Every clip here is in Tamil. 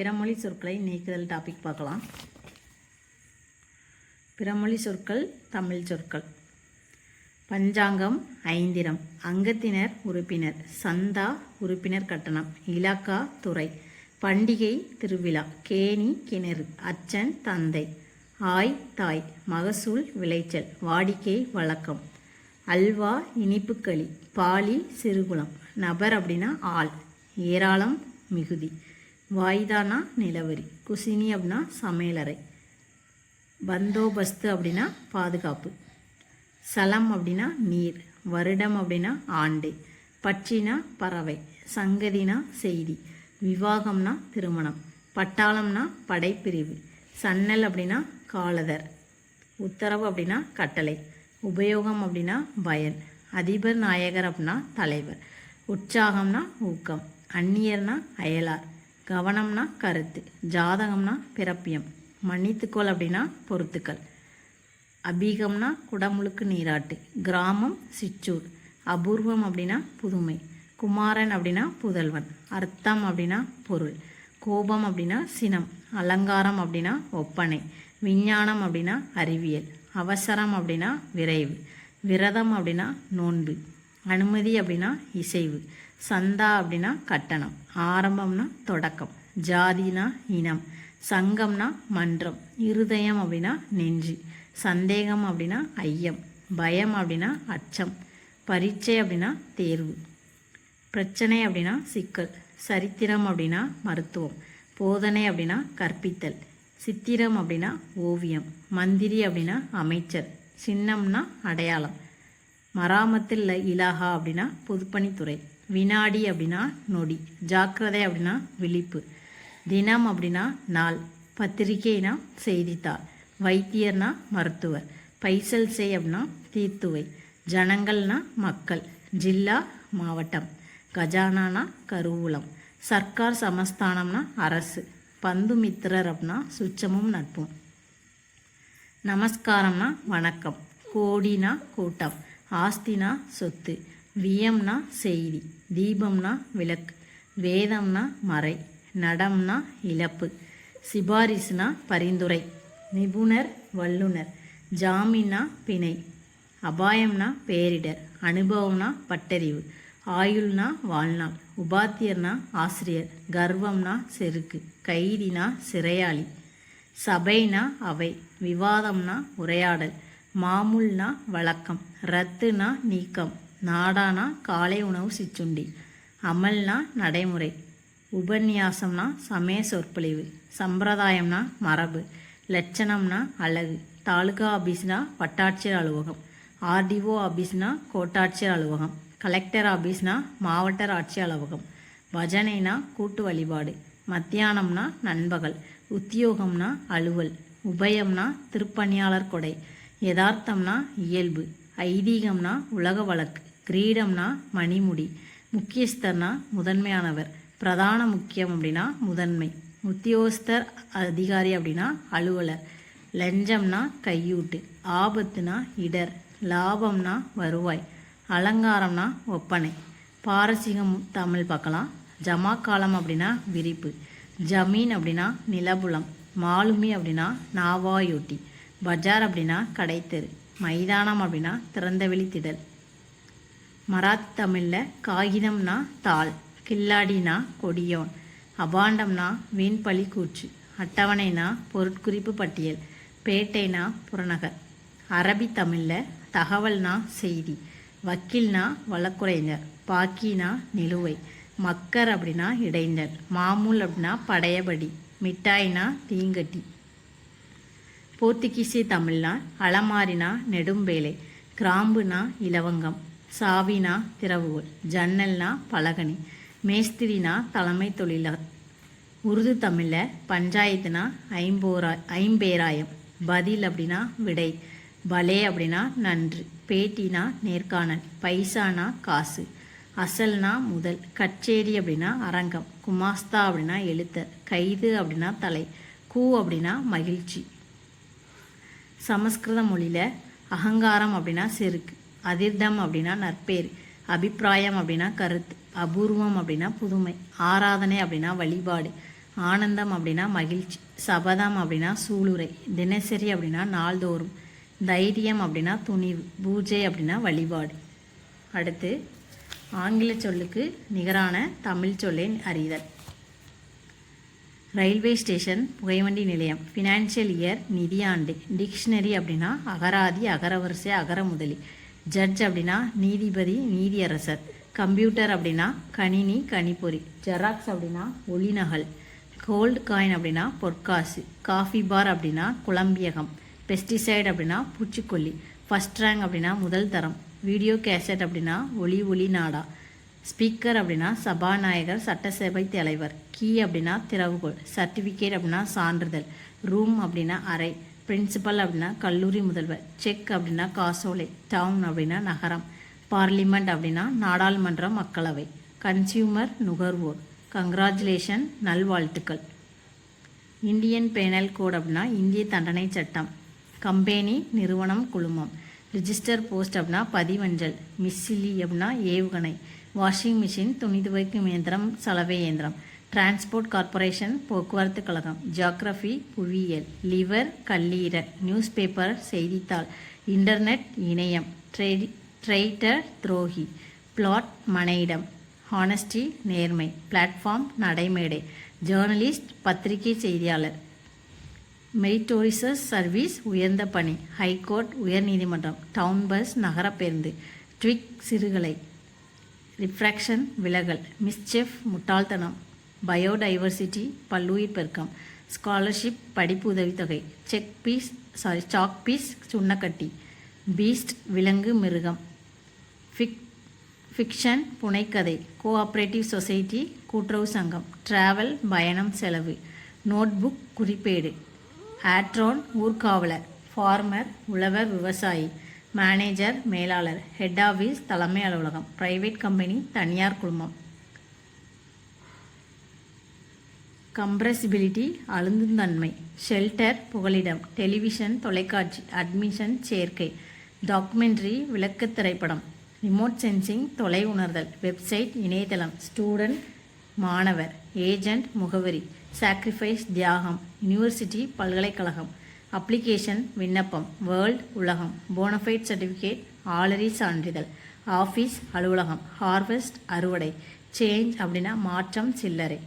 பிறமொழி சொற்களை நீக்குதல் டாபிக் பார்க்கலாம். பிறமொழி சொற்கள் தமிழ் சொற்கள். பஞ்சாங்கம் ஐந்திரம். அங்கத்தினர் உறுப்பினர். சந்தா உறுப்பினர் கட்டணம். இலாக்கா துறை. பண்டிகை திருவிழா. கேணி கிணறு. அச்சன் தந்தை. ஆய் தாய். மகசூல் விளைச்சல். வாடிக்கை வழக்கம். அல்வா இனிப்புக்களி. பாலி சிறுகுளம். நபர் அப்படின்னா ஆள். ஏராளம் மிகுதி. வாய்தானா நிலவரி? குசினி அப்படின்னா சமையலறை. பந்தோபஸ்து அப்படின்னா பாதுகாப்பு. சலம் அப்படின்னா நீர். வருடம் அப்படின்னா ஆண்டு. பட்சினா பறவை. சங்கதினா செய்தி. விவாகம்னா திருமணம். பட்டாளம்னா படைப்பிரிவு. சன்னல் அப்படின்னா காலதர். உத்தரவு அப்படின்னா கட்டளை. உபயோகம் அப்படின்னா பயன். அதிபர் நாயகர் அப்படின்னா தலைவர். உற்சாகம்னா ஊக்கம். அந்நியர்னா அயலார். கவனம்னா கருத்து ஜாதகம்னா பிறப்பியம். மன்னித்துக்கோள் அப்படின்னா பொறுத்துக்கள். அபீகம்னா குடமுழுக்கு நீராட்டு கிராமம் சிற்றூர். அபூர்வம் அப்படின்னா புதுமை. குமாரன் அப்படின்னா புதல்வன். அர்த்தம் அப்படின்னா பொருள். கோபம் அப்படின்னா சினம். அலங்காரம் அப்படின்னா ஒப்பனை. விஞ்ஞானம் அப்படின்னா அறிவியல். அவசரம் அப்படின்னா விரைவு. விரதம் அப்படின்னா நோன்பு. அனுமதி அப்படின்னா இசைவு. சந்தா அப்படின்னா கட்டணம் ஆரம்பம்னா தொடக்கம் ஜாதினா இனம் சங்கம்னா மன்றம் இருதயம் அப்படின்னா நெஞ்சு சந்தேகம் அப்படின்னா ஐயம் பயம் அப்படின்னா அச்சம் பரீட்சை அப்படின்னா தேர்வு பிரச்சனை அப்படின்னா சிக்கல் சரித்திரம் அப்படின்னா மருத்துவம் போதனை அப்படின்னா கற்பித்தல் சித்திரம் அப்படின்னா ஓவியம் மந்திரி அப்படின்னா அமைச்சர் சின்னம்னா அடையாளம் மராமத்தில் இலாகா அப்படின்னா பொதுப்பணித்துறை. வினாடி அப்படின்னா நொடி. ஜாக்கிரதை அப்படின்னா விழிப்பு. தினம் அப்படின்னா நாள். பத்திரிகைனா செய்தித்தாள். வைத்தியர்னா மருத்துவர். பைசல் செய் அப்படின்னா தீர்த்துவை ஜனங்கள்னா மக்கள். ஜில்லா மாவட்டம். கஜானானா கருவூலம். சர்க்கார் சமஸ்தானம்னா அரசு. பந்துமித்திரர் அப்படின்னா சுச்சமும் நட்பும். நமஸ்காரம்னா வணக்கம். கோடினா கூட்டம். ஆஸ்தினா சொத்து வியம்னா செய்தி தீபம்னா விளக்கு வேதம்னா மறை நடம்னா இழப்பு சிபாரிசுனா பரிந்துரை நிபுணர் வல்லுனர் ஜாமீனா பிணை அபாயம்னா பேரிடர் அனுபவம்னா பட்டறிவு ஆயுள்னா வாழ்நாள் உபாத்தியர்னா ஆசிரியர் கர்வம்னா செருக்கு கைதினா சிறையாளி சபைனா அவை விவாதம்னா உரையாடல் மாமூல்னா வழக்கம் ரத்துனா நீக்கம் நாடானா காலை உணவு சிற்றுண்டி அமல்னா நடைமுறை உபன்யாசம்னா சமய சொற்பொழிவு சம்பிரதாயம்னா மரபு லட்சணம்னா அழகு தாலுகா ஆபீஸ்னா வட்டாட்சியர் அலுவலகம் ஆர்டிஓ ஆபீஸ்னா கோட்டாட்சியர் அலுவலகம் கலெக்டர் ஆபீஸ்னா மாவட்ட ஆட்சி அலுவலகம் பஜனைனா கூட்டு வழிபாடு மத்தியானம்னா நண்பகல் உத்தியோகம்னா அலுவல் உபயம்னா திருப்பணியாளர் கொடை யதார்த்தம்னா இயல்பு ஐதீகம்னா உலக வழக்கு கிரீடம்னா மணிமுடி முக்கியஸ்தர்னா முதன்மையானவர் பிரதான முக்கியம் அப்படின்னா முதன்மை உத்தியோகஸ்தர் அதிகாரி அப்படின்னா அலுவலர் லஞ்சம்னா கையூட்டு ஆபத்துனா இடர் லாபம்னா வருவாய் அலங்காரம்னா ஒப்பனை பாரசீகம் தமிழ் பார்க்கலாம் ஜமா காலம் அப்படின்னா விரிப்பு ஜமீன் அப்படின்னா நிலபுலம் மாலுமி அப்படின்னா நாவாயொட்டி பஜார் அப்படின்னா கடைத்தெரு மைதானம் அப்படின்னா திறந்தவெளி திடல். மராத்தி தமிழில் காகிதம்னா தாள் கில்லாடினா கொடியோன் அபாண்டம்னா வீண்பழி கூற்று அட்டவணைனா பொருட்குறிப்பு பட்டியல் பேட்டைனா புறநகர். அரபி தமிழில் தகவல்னா செய்தி வக்கீல்னா வழக்குரைஞர் பாக்கினா நிலுவை மக்கர் அப்படின்னா இடைஞர் மாமூல் அப்படின்னா படையபடி மிட்டாய்னா தீங்கட்டி. போர்த்துகீசிய தமிழ்னா அலமாரினா நெடும்பேலை கிராம்புனா இலவங்கம் சாவினா திறவுகோல் ஜன்னல்னா பலகனி மேஸ்திரினா தலைமை தொழிலர் உருது தமிழில் பஞ்சாயத்துனா ஐம்போரா ஐம்பேராயம் பதில் அப்படின்னா விடை பலே அப்படின்னா நன்று பேட்டினா நேர்காணல் பைசானா காசு அசல்னா முதல் கச்சேரி அப்படின்னா அரங்கம் குமாஸ்தா அப்படின்னா எழுத்தர் கைது அப்படின்னா தலை கூ அப்படின்னா மகிழ்ச்சி. சமஸ்கிருத மொழியில் அகங்காரம் அப்படின்னா செருக்கு அதிர்தம் அப்படின்னா நற்பேர் அபிப்பிராயம் அப்படின்னா கருத்து அபூர்வம் அப்படின்னா புதுமை ஆராதனை அப்படின்னா வழிபாடு ஆனந்தம் அப்படின்னா மகிழ்ச்சி சபதம் அப்படின்னா சூளுரை தினசரி அப்படின்னா நாள்தோறும் தைரியம் அப்படின்னா துணிவு பூஜை அப்படின்னா வழிபாடு. அடுத்து ஆங்கில சொல்லுக்கு நிகரான தமிழ் சொல்லை அறிதல். ரயில்வே ஸ்டேஷன் புகைவண்டி நிலையம் ஃபினான்ஷியல் இயர் நிதியாண்டு டிக்ஷனரி அப்படின்னா அகராதி அகரவரிசை அகரமுதலி ஜட்ஜ் அப்படின்னா நீதிபதி நீதியரசர். கம்ப்யூட்டர் அப்படின்னா கணினி கணிப்பொறி. ஜெராக்ஸ் அப்படின்னா ஒளிநகல். கோல்டு காயின் அப்படின்னா பொற்காசு. காஃபி பார் அப்படின்னா குழம்பியகம். பெஸ்டிசைட் அப்படின்னா பூச்சிக்கொல்லி. ஃபஸ்ட் ரேங்க் அப்படின்னா முதல் தரம். வீடியோ கேசட் அப்படின்னா ஒளி ஒளி நாடா. ஸ்பீக்கர் அப்படின்னா சபாநாயகர் சட்டசபை தலைவர் கீ அப்படின்னா திறவுகோள் சர்டிஃபிகேட் அப்படின்னா சான்றிதழ் ரூம் அப்படின்னா அறை பிரின்சிபல் அப்படின்னா கல்லூரி முதல்வர் செக் அப்படின்னா காசோலை டவுன் அப்படின்னா நகரம் பார்லிமெண்ட் அப்படின்னா நாடாளுமன்ற மக்களவை கன்சியூமர் நுகர்வோர் கங்க்ராச்சுலேஷன் நல்வாழ்த்துக்கள். இந்தியன் பேனல் கோட் அப்படின்னா இந்திய தண்டனை சட்டம் கம்பெனி நிறுவனம் குழுமம் ரிஜிஸ்டர் போஸ்ட் அப்படின்னா பதிவஞ்சல் மிஸ்ஸிலி அப்படின்னா ஏவுகணை வாஷிங் மிஷின் துணி துவைக்கும் இயந்திரம் சலவை இயந்திரம் டிரான்ஸ்போர்ட் கார்ப்பரேஷன் போக்குவரத்து கழகம் ஜியாகிரஃபி புவியியல் லிவர் கல்லீரல் நியூஸ் பேப்பர் செய்தித்தாள் இன்டர்நெட் இணையம் ட்ரெடி ட்ரெய்டர் துரோகி பிளாட் மனையிடம் ஹானஸ்டி நேர்மை பிளாட்ஃபார்ம் நடைமேடை ஜேர்னலிஸ்ட் பத்திரிகை செய்தியாளர். மெரிட்டோரிசஸ் சர்வீஸ் உயர்ந்த பணி ஹைகோர்ட் உயர்நீதிமன்றம் டவுன் பஸ் நகர பேருந்து ட்விக் சிறுகலை ரிஃப்ராக்ஷன் விலகல். மிஸ்செஃப் முட்டாள்தனம். பயோடைவர்சிட்டி பல்லுயிர் பெருக்கம். ஸ்காலர்ஷிப் படிப்பு உதவித்தொகை check piece sorry chalk piece சுண்ணக்கட்டி. Beast விலங்கு மிருகம். ஃபிக் ஃபிக்ஷன் புனைக்கதை. கோஆப்ரேட்டிவ் சொசைட்டி கூட்டுறவு சங்கம். டிராவல் பயணம் செலவு. நோட்புக் குறிப்பேடு. ஆட்ரோன் ஊர்காவலர். ஃபார்மர் உழவர் விவசாயி. மேனேஜர் மேலாளர் ஹெட் ஆஃபீஸ் தலைமை அலுவலகம் பிரைவேட் கம்பெனி தனியார் குழுமம். கம்ப்ரெசிபிலிட்டி அழுந்துந்தன்மை ஷெல்டர் புகலிடம் டெலிவிஷன் தொலைக்காட்சி அட்மிஷன் சேர்க்கை டாக்குமெண்ட்ரி விளக்கு திரைப்படம் ரிமோட் சென்சிங் தொலை உணர்தல் வெப்சைட் இணையதளம் ஸ்டூடெண்ட் மாணவர் ஏஜெண்ட் முகவரி சாக்ரிஃபைஸ் தியாகம் யூனிவர்சிட்டி பல்கலைக்கழகம் அப்ளிகேஷன் விண்ணப்பம் வேர்ல்ட் உலகம் போனஃபைட் சர்டிஃபிகேட் ஆலரி சான்றிதழ் ஆஃபீஸ் அலுவலகம் ஹார்வெஸ்ட் அறுவடை சேஞ்ச் அப்படின்னா மாற்றம் சில்லறை.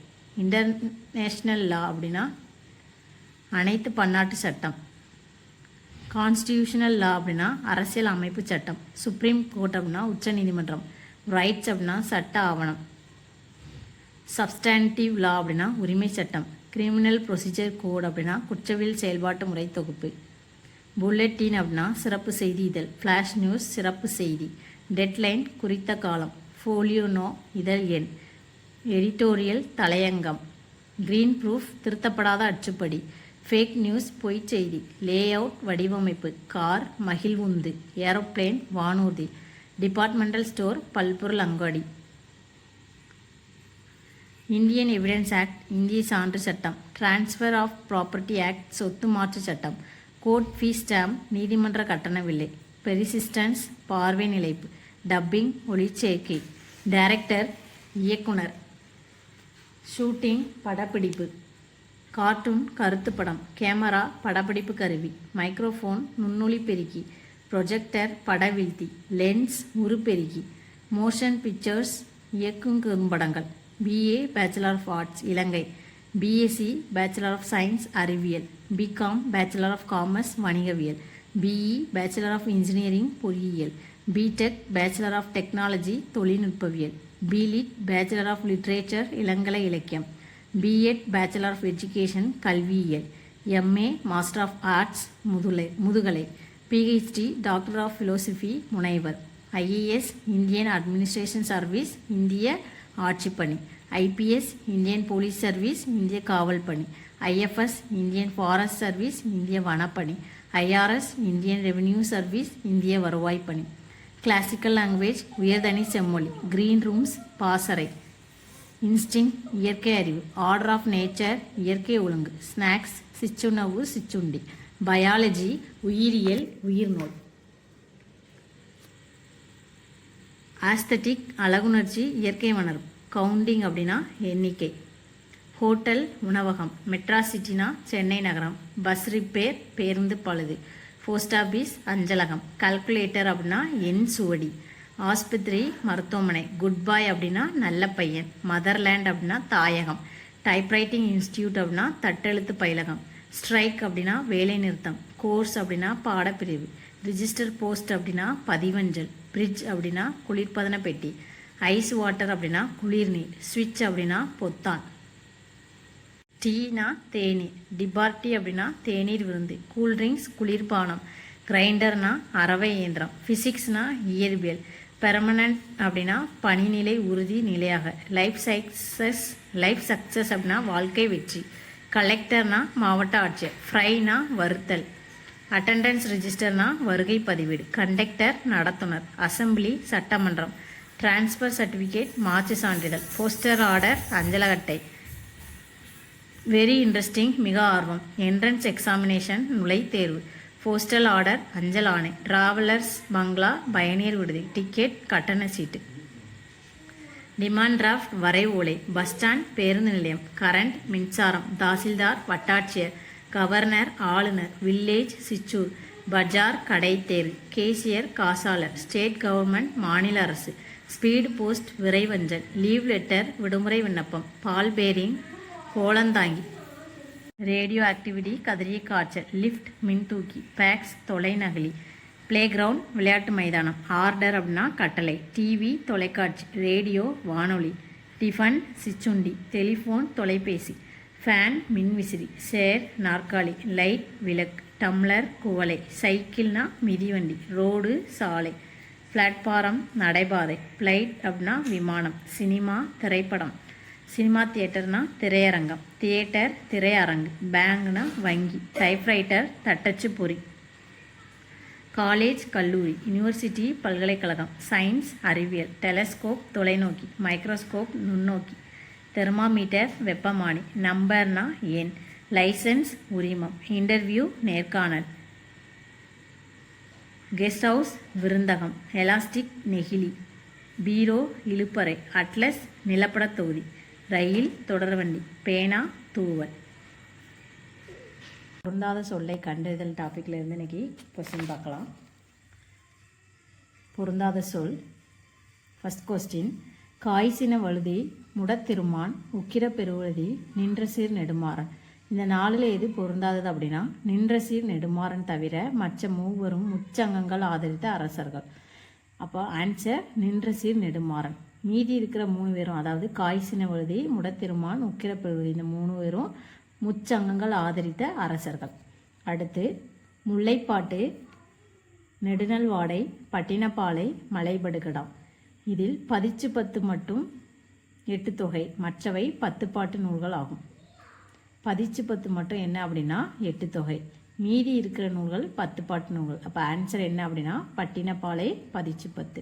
இன்டர்நேஷ்னல் லா அப்படின்னா அனைத்து பன்னாட்டு சட்டம். கான்ஸ்டியூஷனல் லா அப்படின்னா அரசியல் அமைப்பு சட்டம். சுப்ரீம் கோர்ட் அப்படின்னா உச்சநீதிமன்றம். ரைட்ஸ் அப்படின்னா சட்ட ஆவணம். சப்ஸ்டான்டிவ் லா அப்படின்னா உரிமை சட்டம். கிரிமினல் ப்ரொசீஜர் கோட் அப்படின்னா குற்றவியல் செயல்பாட்டு முறை தொகுப்பு. புல்லட்டின் அப்படின்னா சிறப்பு செய்தி இதழ் ஃப்ளாஷ் நியூஸ் சிறப்பு செய்தி. டெட்லைன் குறித்த காலம். ஃபோலியோ நோ இதழ் எண். எடிட்டோரியல் தலையங்கம். க்ரீன் ப்ரூஃப் திருத்தப்படாத அச்சுப்படி. ஃபேக் நியூஸ் பொய்ச்செய்தி லே அவுட் வடிவமைப்பு. கார் மகிழ்வுந்து. ஏரோப்ளேன் வானூர்தி. டிபார்ட்மெண்டல் ஸ்டோர் பல்பொருள் அங்காடி. இந்தியன் எவிடன்ஸ் ஆக்ட் இந்திய சான்று சட்டம் டிரான்ஸ்ஃபர் ஆஃப் ப்ராப்பர்ட்டி ஆக்ட் சொத்து மாற்று சட்டம் கோர்ட் ஃபீஸ் ஸ்டாம்ப் நீதிமன்ற கட்டண வில்லை பெரிசிஸ்டன்ஸ் பார்வை நிலைப்பு டப்பிங் ஒளிச்சேர்க்கை டைரக்டர் இயக்குனர் ஷூட்டிங் படப்பிடிப்பு கார்ட்டூன் கருத்து படம் கேமரா படப்பிடிப்பு கருவி மைக்ரோஃபோன் நுண்ணொளி பெருக்கி ப்ரொஜெக்டர் படவீழ்த்தி லென்ஸ் உருப்பெருக்கி மோஷன் பிக்சர்ஸ் இயக்கும் குறும்படங்கள் பிஏ பேச்சுலர் ஆஃப் ஆர்ட்ஸ் இலங்கை பிஎஸ்சி பேச்சுலர் ஆஃப் சயின்ஸ் அறிவியல். பிகாம் பேச்சுலர் ஆஃப் காமர்ஸ் வணிகவியல் பிஇ பேச்சுலர் ஆஃப் இன்ஜினியரிங் பொறியியல். பிடெக் பேச்சுலர் ஆஃப் டெக்னாலஜி தொழில்நுட்பவியல். பிலிட் பேச்சுலர் ஆஃப் லிட்ரேச்சர் இளங்கலை இலக்கியம் பிஎட் பேச்சுலர் ஆஃப் எஜுகேஷன் கல்வியியல் எம்ஏ மாஸ்டர் ஆஃப் ஆர்ட்ஸ் முதுலை முதுகலை பிஹெச்டி டாக்டர் ஆஃப் ஃபிலோசஃபி முனைவர் ஐஏஎஸ் இந்தியன் அட்மினிஸ்ட்ரேஷன் சர்வீஸ் இந்திய ஆட்சிப்பணி ஐபிஎஸ் இந்தியன் போலீஸ் சர்வீஸ் இந்திய காவல் பணி. ஐஎஃப்எஸ் இந்தியன் ஃபாரஸ்ட் சர்வீஸ் இந்திய வனப்பணி. ஐஆர்எஸ் இந்தியன் ரெவென்யூ சர்வீஸ் இந்திய வருவாய் பணி. கிளாசிக்கல் லாங்குவேஜ் உயர்தனி செம்மொழி. கிரீன் ரூம்ஸ் பாசறை. இன்ஸ்டிங் இயற்கை அறிவு. ஆர்டர் ஆஃப் நேச்சர் இயற்கை ஒழுங்கு. ஸ்நாக்ஸ் சிற்றுணவு சிற்றுண்டி. பயாலஜி உயிரியல் உயிர்நோய் ஆஸ்தட்டிக் அழகுணர்ச்சி இயற்கை வளர்ப்பு. கவுண்டிங் அப்படின்னா எண்ணிக்கை. ஹோட்டல் உணவகம் மெட்ராஸ் சிட்டினா சென்னை நகரம். பஸ் ரிப்பேர் பேருந்து பழுது. போஸ்ட் ஆஃபீஸ் அஞ்சலகம். கல்குலேட்டர் அப்படின்னா எண் சுவடி. ஆஸ்பத்திரி மருத்துவமனை. குட் பாய் அப்படின்னா நல்ல பையன். மதர்லேண்ட் அப்படின்னா தாயகம். டைப்ரைட்டிங் இன்ஸ்டியூட் அப்படின்னா தட்டெழுத்து பயிலகம். ஸ்ட்ரைக் அப்படின்னா வேலை நிறுத்தம். கோர்ஸ் அப்படின்னா பாடப்பிரிவு. ரிஜிஸ்டர் போஸ்ட் அப்படின்னா பதிவஞ்சல். பிரிட்ஜ் அப்படின்னா குளிர்பதன பெட்டி. ஐஸ் வாட்டர் அப்படின்னா குளிர்நீர் ஸ்விட்ச் அப்படின்னா பொத்தான். டீனா தேநீர் டிபார்ட்டி அப்படின்னா தேநீர் விருந்து கூல்ட்ரிங்க்ஸ் குளிர்பானம் கிரைண்டர்னா அரவை இயந்திரம் ஃபிசிக்ஸ்னா இயற்பியல் பெர்மனன்ட் அப்படின்னா பணிநிலை உறுதி நிலையாக லைஃப் சக்சஸ் லைஃப் சக்சஸ் அப்படின்னா வாழ்க்கை வெற்றி கலெக்டர்னா மாவட்ட ஆட்சியர் ஃப்ரைனா வருத்தல் அட்டெண்டன்ஸ் ரிஜிஸ்டர்னா வருகை பதிவேடு கண்டக்டர் நடத்துனர் அசெம்பிளி சட்டமன்றம் டிரான்ஸ்ஃபர் சர்டிஃபிகேட் மாற்று சான்றிதழ் போஸ்டர் ஆர்டர் அஞ்சலகட்டை வெரி இன்ட்ரெஸ்டிங் மிக ஆர்வம். என்ட்ரன்ஸ் எக்ஸாமினேஷன் நுழைத்தேர்வு போஸ்டல் ஆர்டர் அஞ்சல் ஆணை டிராவலர்ஸ் பங்களா பயணியர் விடுதி. டிக்கெட் கட்டண சீட்டு டிமாண்ட் டிராஃப்ட் வரை ஓலை. பஸ் ஸ்டாண்ட் பேருந்து நிலையம். கரண்ட் மின்சாரம். தாசில்தார் வட்டாட்சியர். கவர்னர் ஆளுநர். வில்லேஜ் சிச்சூர் பஜார் கடைத்தேர்வு கேசியர் காசாளர். ஸ்டேட் கவர்மெண்ட் மாநில அரசு. ஸ்பீடு போஸ்ட் விரைவஞ்சல் லீவ் லெட்டர் விடுமுறை விண்ணப்பம் பால் பேரிங் கோலந்தாங்கி ரேடியோ ஆக்டிவிட்டி கதிரிய காய்ச்சல் லிஃப்ட் மின்தூக்கி பேக்ஸ் தொலைநகலி பிளே கிரவுண்ட் விளையாட்டு மைதானம் ஆர்டர் அப்படின்னா கட்டளை டிவி தொலைக்காட்சி ரேடியோ வானொலி டிஃபன் சிச்சுண்டி டெலிஃபோன் தொலைபேசி ஃபேன் மின்விசிறி சேர் நாற்காலி லைட் விளக்கு டம்ளர் குவளை சைக்கிள்னா மிதிவண்டி ரோடு சாலை பிளாட்ஃபாரம் நடைபாதை ஃப்ளைட் அப்படின்னா விமானம் சினிமா திரைப்படம். சினிமா தியேட்டர்னா திரையரங்கம் தியேட்டர் திரையரங்கு பேங்க்னா வங்கி டைப்ரைட்டர் தட்டச்சு பொறி காலேஜ் கல்லூரி யூனிவர்சிட்டி பல்கலைக்கழகம் சயின்ஸ் அறிவியல் டெலஸ்கோப் தொலைநோக்கி மைக்ரோஸ்கோப் நுண்ணோக்கி. தெர்மாமீட்டர் வெப்பமானி நம்பர்னா எண் லைசன்ஸ் உரிமம் இன்டர்வியூ நேர்காணல். கெஸ்ட் ஹவுஸ் விருந்தகம் எலாஸ்டிக் நெகிழி பீரோ இழுப்பறை அட்லஸ் நிலப்படத் தொகுதி ரயில் தொடர்வண்டி பேனா தூவல். பொருந்தாத சொல்லை கண்டறிதல் டாப்பிக்கில் இருந்து இன்னைக்கு கொஸ்டின் பார்க்கலாம். பொருந்தாத சொல். ஃபஸ்ட் கொஸ்டின் காய்ச்சின வழுதி முடத்திருமான் உக்கிர பெருவழுதி நின்ற சீர் நெடுமாறன். இந்த நாளில் எது பொருந்தாதது அப்படின்னா நின்ற சீர் நெடுமாறன் தவிர மற்ற மூவரும் முச்சங்கங்கள் ஆதரித்த அரசர்கள். அப்போ ஆன்சர் நின்ற சீர் நெடுமாறன். மீதி இருக்கிற மூணு பேரும் அதாவது காய்ச்சின வழுதி முடத்திருமான் உக்கிர இந்த மூணு பேரும் முச்சங்கங்கள் ஆதரித்த அரசர்கள். அடுத்து முல்லைப்பாட்டு நெடுநல்வாடை பட்டினப்பாலை மலைபடுகடம் இதில் பதிச்சு பத்து மட்டும் எட்டு தொகை. மற்றவை பத்து பாட்டு நூல்கள் ஆகும். பதிச்சு பத்து மட்டும் என்ன அப்படின்னா எட்டு தொகை. மீதி இருக்கிற நூல்கள் பத்து பாட்டு நூல்கள். அப்போ ஆன்சர் என்ன அப்படின்னா பட்டினப்பாலை பதிச்சு பத்து.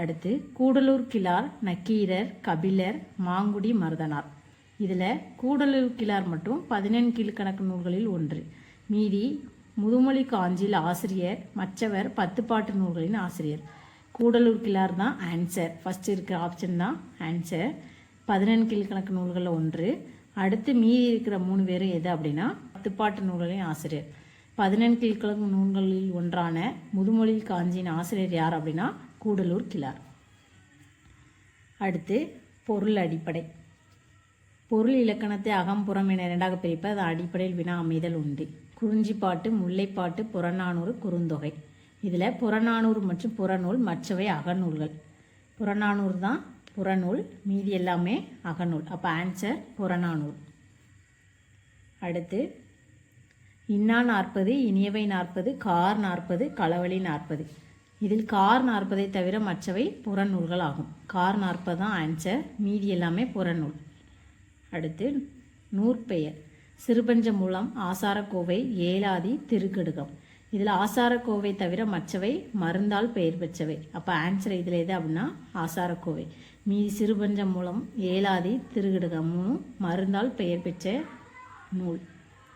அடுத்து கூடலூர் கிளார் நக்கீரர் கபிலர் மாங்குடி மருதனார். இதில் கூடலூர் கிளார் மட்டும் பதினெண் கீழ்கணக்கு நூல்களில் ஒன்று. மீதி முதுமொழி காஞ்சியில் ஆசிரியர் மற்றவர் பத்து பாட்டு நூல்களின் ஆசிரியர். கூடலூர் கிளார் தான் ஆன்சர் ஃபஸ்ட் இருக்கிற ஆப்ஷன் தான் ஆன்சர் பதினெண் கீழ்கணக்கு நூல்களில் ஒன்று. அடுத்து மீதி இருக்கிற மூணு பேரும் எது அப்படின்னா துப்பாட்டு நூல்களின் ஆசிரியர். பதினெண் கீழ்கணக்கு நூல்களில் ஒன்றான முதுமொழி காஞ்சியின் ஆசிரியர் யார் அப்படின்னா கூடலூர் கிளார் அடுத்து பொருள் அடிப்படை. பொருள் இலக்கணத்தை அகம்புறம் என இரண்டாக பிரிப்பு அது அடிப்படையில் வினா அமைதல் உண்டு. குறிஞ்சிப்பாட்டு முல்லைப்பாட்டு புறநானூறு குறுந்தொகை. இதில் புறநானூறு மற்றும் புறநூல் மற்றவை அகநூல்கள். புறநானூறு தான் புறநூல் மீதி எல்லாமே அகநூல். அப்போ ஆன்சர் புறநானூல். அடுத்து இன்னா நாற்பது இனியவை நாற்பது கார் நாற்பது களவழி நாற்பது. இதில் கார் நாற்பதை தவிர மற்றவை புறநூல்கள் ஆகும். கார் நாற்பது தான் ஆன்சர் மீதி எல்லாமே புறநூல். அடுத்து நூற்பெயர். சிறுபஞ்சமூலம் ஆசாரக்கோவை ஏலாதி திருக்கடுகம். இதில் ஆசாரக்கோவை தவிர மற்றவை மருந்தால் பெயர் பெற்றவை. அப்போ ஆன்சர் இதில் எது அப்படின்னா ஆசாரக்கோவை. மீதி சிறுபஞ்சம் மூலம் ஏலாதி திருகிடுகமும் மூணு மருந்தால் பெயர் பெற்ற நூல்.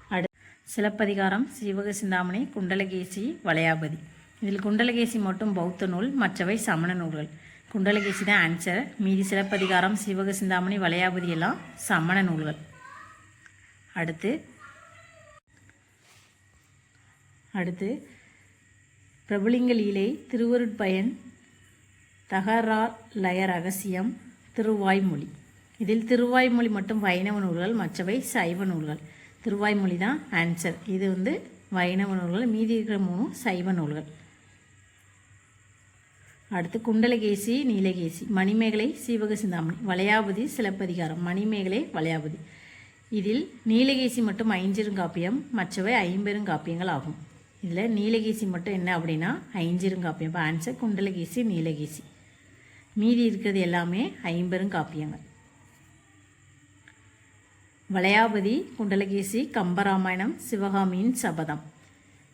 அடு சிலப்பதிகாரம் சிவக சிந்தாமணி குண்டலகேசி வளையாபதி. இதில் குண்டலகேசி மட்டும் பௌத்த நூல் மற்றவை சமண நூல்கள். குண்டலகேசி தான் ஆன்சர் மீதி சிலப்பதிகாரம் சிவக சிந்தாமணி வளையாபதி எல்லாம் சமண நூல்கள். அடுத்து அடுத்து பிரபுலிங்க லீலை திருவருட்பயன் தகரா லய ரகசியம் திருவாய்மொழி. இதில் திருவாய்மொழி மட்டும் வைணவ நூல்கள் மற்றவை சைவ நூல்கள். திருவாய்மொழி தான் ஆன்சர் இது வந்து வைணவ நூல்கள் மீதி இருக்கிற மூணும் சைவ நூல்கள். அடுத்து குண்டலகேசி நீலகேசி மணிமேகலை சீவக சிந்தாமணி வளையாபதி சிலப்பதிகாரம் மணிமேகலை வளையாபதி. இதில் நீலகேசி மட்டும் ஐஞ்சிருங்காப்பியம் மற்றவை ஐம்பெருங்காப்பியங்கள் ஆகும். இதில் நீலகேசி மட்டும் என்ன அப்படின்னா ஐஞ்சிருங்காப்பியம். இப்போ ஆன்சர் குண்டலகேசி நீலகேசி. மீதி இருக்கிறது எல்லாமே ஐம்பெருங்காப்பியங்கள் வளையாபதி குண்டலகேசி கம்பராமாயணம் சிவகாமியின் சபதம்.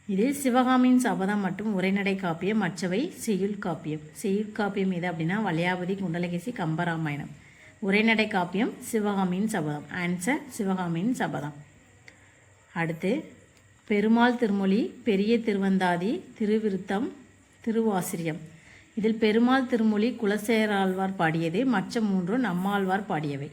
இதில் சிவகாமியின் சபதம் மற்றும் உரைநடை காப்பியம் மற்றவை செய்யுள் காப்பியம். செய்யுள் காப்பியம் எது அப்படின்னா வளையாபதி குண்டலகேசி கம்பராமாயணம். உரைநடை காப்பியம் சிவகாமியின் சபதம். ஆன்சர் சிவகாமியின் சபதம். அடுத்து பெருமாள் திருமொழி பெரிய திருவந்தாதி திருவிருத்தம் திருவாசிரியம். இதில் பெருமாள் திருமொழி குலசேராழ்வார் பாடியது மற்ற மூன்றும் நம்மாழ்வார் பாடியவை.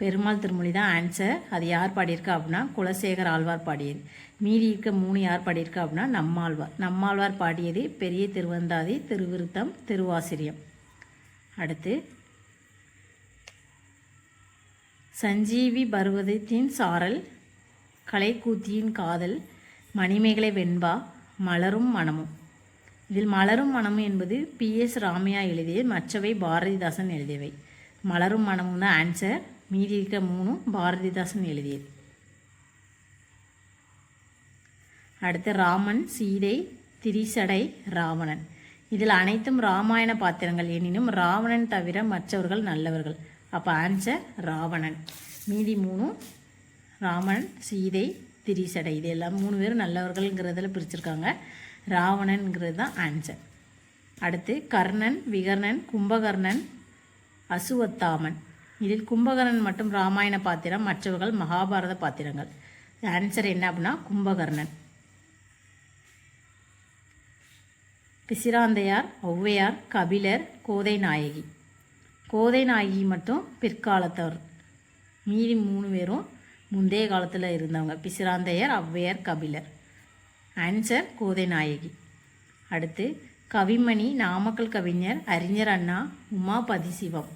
பெருமாள் திருமொழி தான் ஆன்சர் அது யார் பாடியிருக்கா அப்படின்னா குலசேகர் ஆழ்வார் பாடியது. மீதி இருக்க மூணு யார் பாடியிருக்கா அப்படின்னா நம்மாழ்வார். நம்மாழ்வார் பாடியது பெரிய திருவந்தாதி திருவிருத்தம் திருவாசிரியம். அடுத்து சஞ்சீவி பர்வதத்தின் சாரல் கலைக்கூத்தியின் காதல் மணிமேகலை வெண்பா மலரும் மனமும். இதில் மலரும் மனம் என்பது பி எஸ் ராமையா எழுதியது மற்றவை பாரதிதாசன் எழுதியவை. மலரும் மனமும் தான் ஆன்சர் மீதி இருக்க மூணும் பாரதிதாசன் எழுதியது. அடுத்து ராமன் சீதை திரிசடை ராவணன். இதில் அனைத்தும் ராமாயண பாத்திரங்கள் எனினும் ராவணன் தவிர மற்றவர்கள் நல்லவர்கள். அப்போ ஆன்சர் ராவணன். மீதி மூணும் ராமன் சீதை திரிசடை. இது எல்லாம் மூணு பேரும் நல்லவர்கள்ங்கிறதுல பிரிச்சிருக்காங்க. ராவணன்கிறது தான் ஆன்சர் அடுத்து கர்ணன் விகர்ணன் கும்பகர்ணன் அசுவத்தாமன். இதில் கும்பகர்ணன் மற்றும் ராமாயண பாத்திரம் மற்றவர்கள் மகாபாரத பாத்திரங்கள். ஆன்சர் என்ன அப்படின்னா கும்பகர்ணன். பிசிராந்தையார் ஒளவையார் கபிலர் கோதை நாயகி. கோதை நாயகி மட்டும் பிற்காலத்தவர். மீதி மூணு பேரும் முந்தைய காலத்தில் இருந்தவங்க. பிசிராந்தையர் ஔவையார் கபிலர். ஆன்சர் கோதைநாயகி. அடுத்து கவிமணி நாமக்கல் கவிஞர் அறிஞர் அண்ணா உமா பதிசிவம்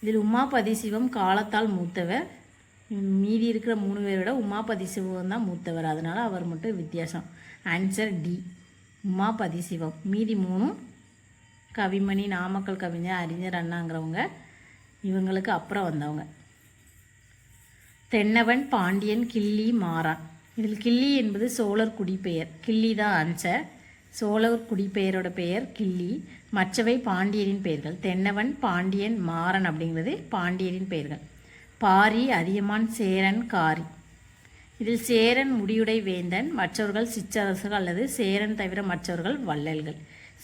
இதில் உமா பதிசிவம் காலத்தால் மூத்தவர். மீதி இருக்கிற மூணு பேரை விட உமா பதிசிவம் தான் மூத்தவர். அதனால் அவர் மட்டும் வித்தியாசம். ஆன்சர் டி உமா பதிசிவம் மீதி மூணும் கவிமணி நாமக்கல் கவிஞர் அறிஞர் அண்ணாங்கிறவங்க. இவங்களுக்கு அப்புறம் வந்தவங்க. தென்னவன் பாண்டியன் கிள்ளி மாறான். இதில் கிள்ளி என்பது சோழர் குடிப்பெயர் கிள்ளி தான் ஆன்சர் சோழர் குடிப்பெயரோட பெயர் கிள்ளி. மற்றவை பாண்டியரின் பெயர்கள். தென்னவன் பாண்டியன் மாறன் அப்படிங்கிறது பாண்டியரின் பெயர்கள். பாரி அதியமான் சேரன் காரி. இதில் சேரன் முடியுடை வேந்தன் மற்றவர்கள் சிற்றரசர்கள் அல்லது சேரன் தவிர மற்றவர்கள் வள்ளல்கள்.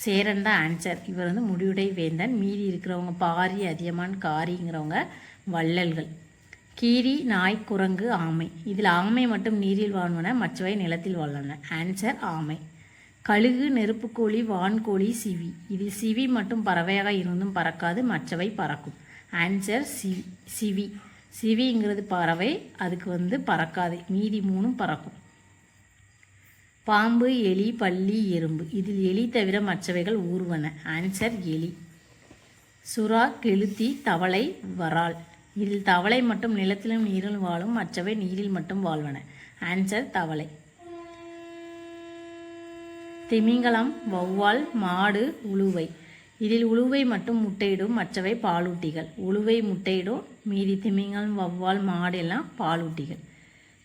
சேரன் தான் ஆன்சர் இவர் வந்து முடியுடை வேந்தன். மீதி இருக்கிறவங்க பாரி அதியமான் காரிங்கிறவங்க வள்ளல்கள். கீரி நாய் குரங்கு ஆமை. இதில் ஆமை மட்டும் நீரில் வாழ்வன மற்றவை நிலத்தில் வாழ்வன ஆன்சர் ஆமை. கழுகு நெருப்புக்கோழி வான்கோழி சிவி. இதில் சிவி மட்டும் பறவையாக இருந்தும் பறக்காது மற்றவை பறக்கும். Answer C CV. சிவிங்கிறது பறவை அதுக்கு வந்து பறக்காது. மீதி மூணும் பறக்கும். பாம்பு எலி பள்ளி எறும்பு. இதில் எலி தவிர மற்றவைகள் ஊர்வன. ஆன்சர் எலி. சுறா கெளுத்தி தவளை வரால் இதில் தவளை மட்டும் நிலத்திலும் நீரில் வாழும் மற்றவை நீரில் மட்டும் வாழ்வன. ஆன்சர் தவளை. திமிங்கலம் வௌவால் மாடு உழுவை. இதில் உழுவை மட்டும் முட்டையிடும் மற்றவை பாலூட்டிகள். உழுவை முட்டையிடும் மீதி திமிங்கலம் வௌவால் மாடு எல்லாம் பாலூட்டிகள்.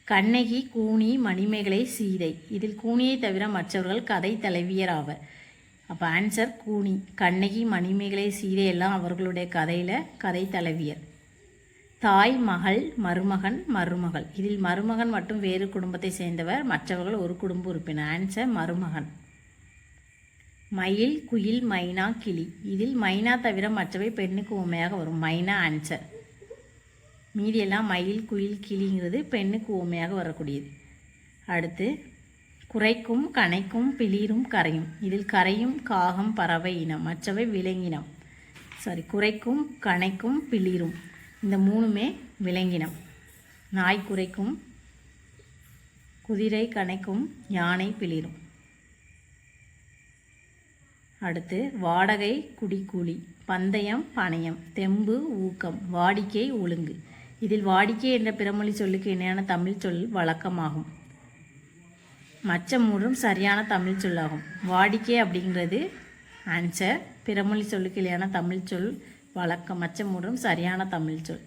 கண்ணகி கூனி மணிமேகலை சீதை. இதில் கூனியை தவிர மற்றவர்கள் கதை தலைவியர் ஆவர். அப்போ ஆன்சர் கூனி. கண்ணகி மணிமேகலை சீதை எல்லாம் அவர்களுடைய கதையில் கதை தலைவியர். தாய் மகள் மருமகன் மருமகள். இதில் மருமகன் மட்டும் வேறு குடும்பத்தை சேர்ந்தவர். மற்றவர்கள் ஒரு குடும்ப உறுப்பினர். ஆன்சர் மருமகன். மயில் குயில் மைனா கிளி. இதில் மைனா தவிர மற்றவை பெண்ணுக்கு உண்மையாக வரும். மைனா ஆன்சர் மீதியெல்லாம் மயில் குயில் கிளிங்கிறது பெண்ணுக்கு உண்மையாக வரக்கூடியது. அடுத்து குறைக்கும் கனைக்கும் பிளிரும் கரையும். இதில் கரையும் காகம் பறவை இனம். மற்றவை விலங்கினம். சாரி குறைக்கும் கணைக்கும் பிளிரும். இந்த மூணுமே விலங்கினம் நாய் குறைக்கும் குதிரை கணைக்கும் யானை பிளிரும். அடுத்து வாடகை குடிக்கூலி பந்தயம் பணயம் தெம்பு ஊக்கம் வாடிக்கை ஒழுங்கு. இதில் வாடிக்கை என்ற பிறமொழி சொல்லுக்கு இணையான தமிழ் சொல் வழக்கமாகும். மச்சம் மூன்றும் சரியான தமிழ் சொல்லாகும். வாடிக்கை அப்படிங்கிறது ஆன்சர் பிறமொழி சொல்லுக்கு இணையான தமிழ் சொல் வழக்கம் மச்சம் சரியான தமிழ் சொல்.